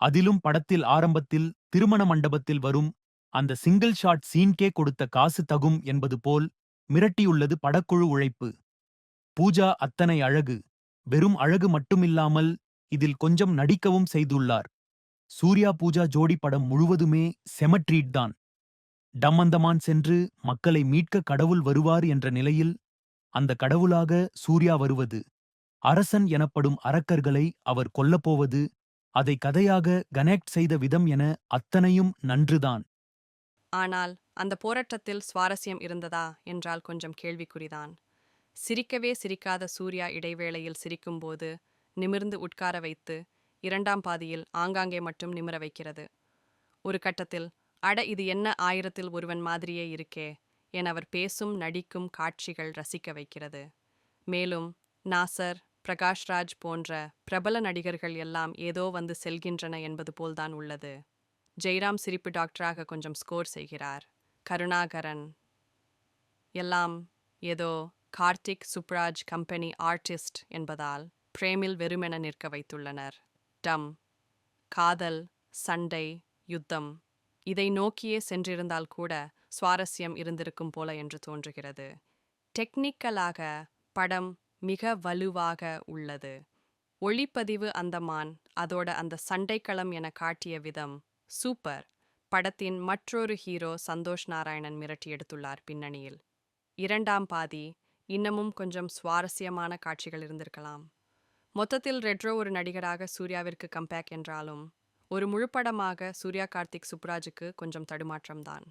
அதிலும் படத்தில் ஆரம்பத்தில் திருமண மண்டபத்தில் வரும் அந்த சிங்கிள் ஷாட் சீன்கே கொடுத்த காசு தகும் என்பது போல் மிரட்டியுள்ளது படக்குழு உழைப்பு. பூஜா அத்தனை அழகு. வெறும் அழகு மட்டுமில்லாமல் இதில் கொஞ்சம் நடிக்கவும் செய்துள்ளார். சூர்யா பூஜா ஜோடி படம் முழுவதுமே செமட்ரீட் தான். டம்மந்தமான் சென்று மக்களை மீட்க கடவுள் வருவார் என்ற நிலையில் அந்த கடவுளாக சூர்யா வருவது. அரசன் எனப்படும் அரக்கர்களை அவர் கொல்லப்போவது அதை கதையாக கனெக்ட் செய்த விதம் என அத்தனையும் நன்றுதான். ஆனால் அந்த போராட்டத்தில் சுவாரஸ்யம் இருந்ததா என்றால் கொஞ்சம் கேள்விக்குறிதான். சிரிக்கவே சிரிக்காத சூர்யா இடைவேளையில் சிரிக்கும்போது நிமிர்ந்து உட்கார வைத்து இரண்டாம் பாதியில் ஆங்காங்கே மட்டும் நிமிர வைக்கிறது. ஒரு கட்டத்தில் அட இது என்ன ஆயிரத்தில் ஒருவன் மாதிரியே இருக்கே என அவர் பேசும் நடிக்கும் காட்சிகள் ரசிக்க வைக்கிறது. மேலும் நாசர் பிரகாஷ்ராஜ் போன்ற பிரபல நடிகர்கள் எல்லாம் ஏதோ வந்து செல்கின்றன என்பது போல்தான் உள்ளது. ஜெய்ராம் சிரிப்பு டாக்டராக கொஞ்சம் ஸ்கோர் செய்கிறார். கருணாகரன். எல்லாம் ஏதோ கார்த்திக் சுப்ராஜ் கம்பெனி ஆர்டிஸ்ட் என்பதால் பிரேமில் வெறுமென நிற்க வைத்துள்ளனர். டம். காதல் சண்டை யுத்தம். இதை நோக்கியே சென்றிருந்தால் கூட சுவாரஸ்யம் இருந்திருக்கும் போல என்று தோன்றுகிறது. டெக்னிக்கலாக படம் மிக வலுவாக உள்ளது. ஒளிப்பதிவு அந்தமான் அதோட அந்த சண்டைக்களம் என காட்டிய விதம் சூப்பர். படத்தின் மற்றொரு ஹீரோ சந்தோஷ் நாராயணன் மிரட்டி எடுத்துள்ளார் பின்னணியில். இரண்டாம் பாதி இன்னமும் கொஞ்சம் சுவாரஸ்யமான காட்சிகள் இருந்திருக்கலாம். மொத்தத்தில் ரெட்ரோ ஒரு நடிகராக சூர்யாவிற்கு கம்பேக் என்றாலும் ஒரு முழுப்படமாக சூர்யா கார்த்திக் சுப்ராஜுக்கு கொஞ்சம் தடுமாற்றம்தான்.